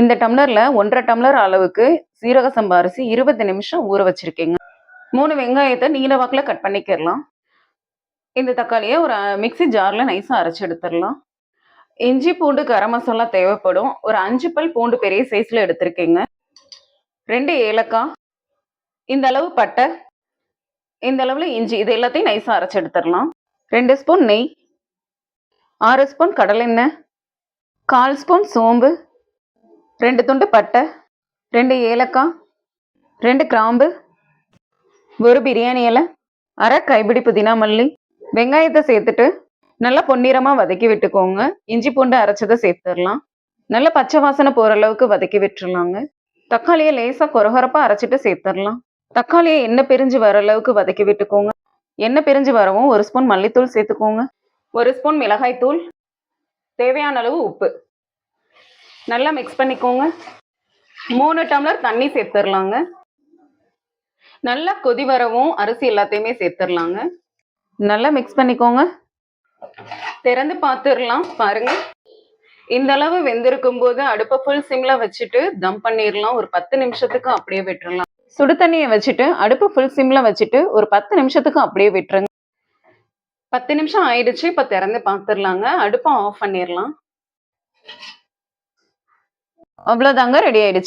இந்த டம்ளரில் ஒன்றரை டம்ளர் அளவுக்கு சீரக சம்பா அரிசி இருபது நிமிஷம் ஊற வச்சிருக்கேங்க. மூணு வெங்காயத்தை நீல வாக்கில் கட் பண்ணிக்கிறலாம் இந்த தக்காளியை ஒரு மிக்ஸி ஜாரில் நைஸாக அரைச்சி எடுத்துடலாம். இஞ்சி பூண்டு கரம் மசாலா தேவைப்படும். ஒரு அஞ்சு பல் பூண்டு பெரிய சைஸில் எடுத்திருக்கேங்க. ரெண்டு ஏலக்காய் இந்த அளவு பட்டை இந்த அளவில் இஞ்சி இது எல்லாத்தையும் நைஸாக அரைச்சி எடுத்துடலாம். ரெண்டு ஸ்பூன் நெய் ஆறு ஸ்பூன் கடலெண்ணெய் கால் ஸ்பூன் சோம்பு ரெண்டு துண்டு பட்டை ரெண்டு ஏலக்காய் ரெண்டு கிராம்பு ஒரு பிரியாணி இலை அரை கைப்பிடி புதினா மல்லி. வெங்காயத்தை சேர்த்துட்டு நல்லா பொன்னிறமாக வதக்கி விட்டுக்கோங்க. இஞ்சி பூண்டு அரைச்சதை சேர்த்துடலாம். நல்லா பச்சை வாசனை போகிற அளவுக்கு வதக்கி விட்டுறலாங்க. தக்காளியை லேசாக கொரகொரப்பாக அரைச்சிட்டு சேர்த்துடலாம். தக்காளியை எண்ணெய் பிரிஞ்சு வர அளவுக்கு வதக்கி விட்டுக்கோங்க. எண்ணெய் பிரிஞ்சு வரவும் ஒரு ஸ்பூன் மல்லித்தூள் சேர்த்துக்கோங்க. ஒரு ஸ்பூன் மிளகாய் தூள் தேவையான அளவு உப்பு. நல்லா மிக்ஸ் பண்ணிக்கோங்க. மூணு டம்ளர் தண்ணி சேர்த்துடலாங்க நல்லா கொதி வரவும் அரிசி எல்லாத்தையுமே சேர்த்துடலாங்க நல்லா மிக்ஸ் பண்ணிக்கோங்க. திறந்து பார்த்துடலாம் பாருங்க. இந்த அளவு வெந்திருக்கும் போது அடுப்பை ஃபுல் சிம்ல வச்சுட்டு தம் பண்ணிடலாம் ஒரு பத்து நிமிஷத்துக்கு அப்படியே விட்டுறலாம் சுடு தண்ணியை வச்சுட்டு அடுப்பு ஃபுல் சிம்ல வச்சுட்டு ஒரு பத்து நிமிஷத்துக்கு அப்படியே விட்டுருங்க. பத்து நிமிஷம் ஆயிடுச்சு. இப்ப திறந்து பார்த்துடலாங்க அடுப்பை ஆஃப் பண்ணிடலாம் அவ்வளோதாங்க ரெடி ஆயிடுச்சு.